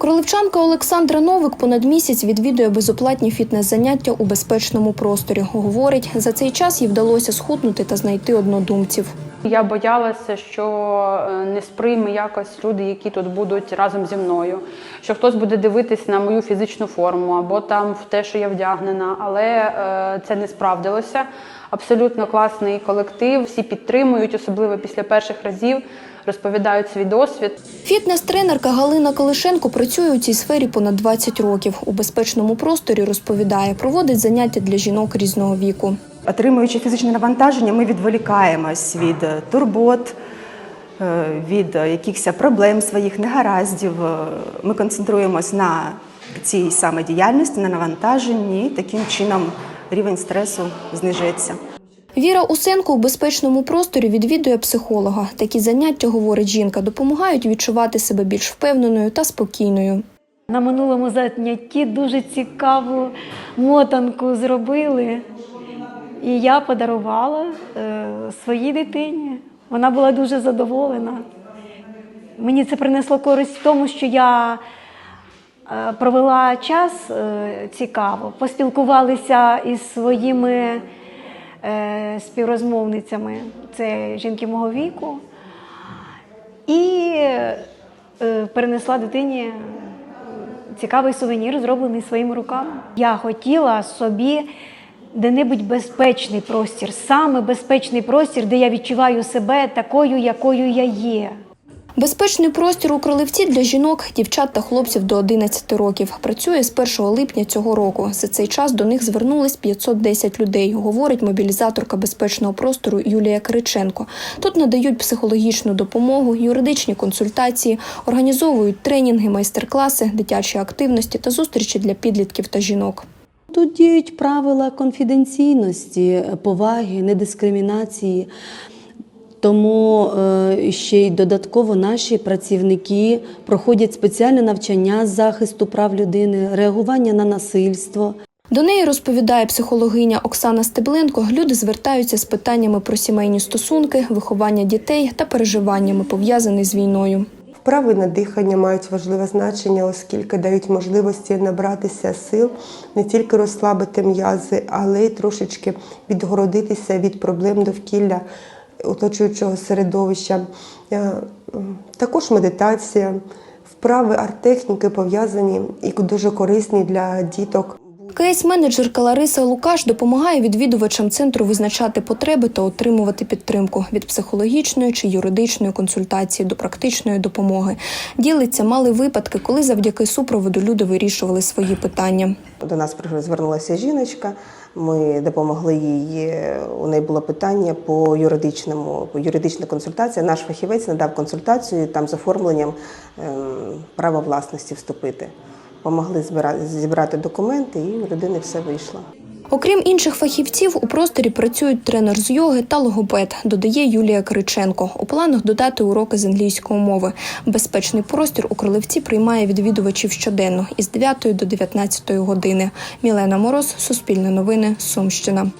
Кроливчанка Олександра Новик понад місяць відвідує безоплатні фітнес-заняття у безпечному просторі. Говорить, за цей час їй вдалося схуднути та знайти однодумців. Я боялася, що е, не сприйме якось люди, які тут будуть разом зі мною, що хтось буде дивитись на мою фізичну форму або там в те, що я вдягнена. Але е, це не справдилося. Абсолютно класний колектив, всі підтримують, особливо після перших разів, розповідають свій досвід. Фітнес-тренерка Галина Калишенко працює у цій сфері понад 20 років. У безпечному просторі розповідає, проводить заняття для жінок різного віку. Отримуючи фізичне навантаження, ми відволікаємось від е, турбот, е, від е, якихось проблем своїх негараздів. Ми концентруємось на цій саме діяльності, на навантаженні, і таким чином рівень стресу знижується. Віра Усенко у безпечному просторі відвідує психолога. Такі заняття, говорить жінка, допомагають відчувати себе більш впевненою та спокійною. На минулому занятті дуже цікаву мотанку зробили, і я подарувала е, своїй дитині. Вона була дуже задоволена. Мені це принесло користь в тому, що я е, провела час е, цікаво, поспілкувалися із своїми співрозмовницями. Це жінки мого віку. І е, перенесла дитині цікавий сувенір, зроблений своїми руками. Я хотіла собі де-небудь безпечний простір, саме безпечний простір, де я відчуваю себе такою, якою я є. Безпечний простір у Кролевці для жінок, дівчат та хлопців до 11 років. Працює з 1 липня цього року. За цей час до них звернулись 510 людей, говорить мобілізаторка безпечного простору Юлія Кириченко. Тут надають психологічну допомогу, юридичні консультації, організовують тренінги, майстер-класи, дитячі активності та зустрічі для підлітків та жінок. Тут діють правила конфіденційності, поваги, недискримінації. Тому е, ще й додатково наші працівники проходять спеціальне навчання з захисту прав людини, реагування на насильство. До неї розповідає психологиня Оксана Стебленко. Люди звертаються з питаннями про сімейні стосунки, виховання дітей та переживаннями, пов'язані з війною. Вправи на дихання мають важливе значення, оскільки дають можливості набратися сил, не тільки розслабити м'язи, але й трошечки відгородитися від проблем довкілля оточуючого середовища. Е, Також медитація, вправи арт-техніки пов'язані і дуже корисні для діток. Кейс-менеджерка Лариса Лукаш допомагає відвідувачам центру визначати потреби та отримувати підтримку від психологічної чи юридичної консультації до практичної допомоги. Ділиться мали випадки, коли завдяки супроводу люди вирішували свої питання. До нас звернулася жіночка. Ми допомогли їй. У неї було питання по юридичному, по юридична консультація. Наш фахівець надав консультацію там з оформленням ем, права власності вступити. Помогли зібрати документи, і у людини все вийшло. Окрім інших фахівців, у просторі працюють тренер з йоги та логопед, додає Юлія Кириченко. У планах додати уроки з англійської мови. Безпечний простір у Кролевці приймає відвідувачів щоденно із 9 до 19 години. Мілена Мороз, Суспільне новини, Сумщина.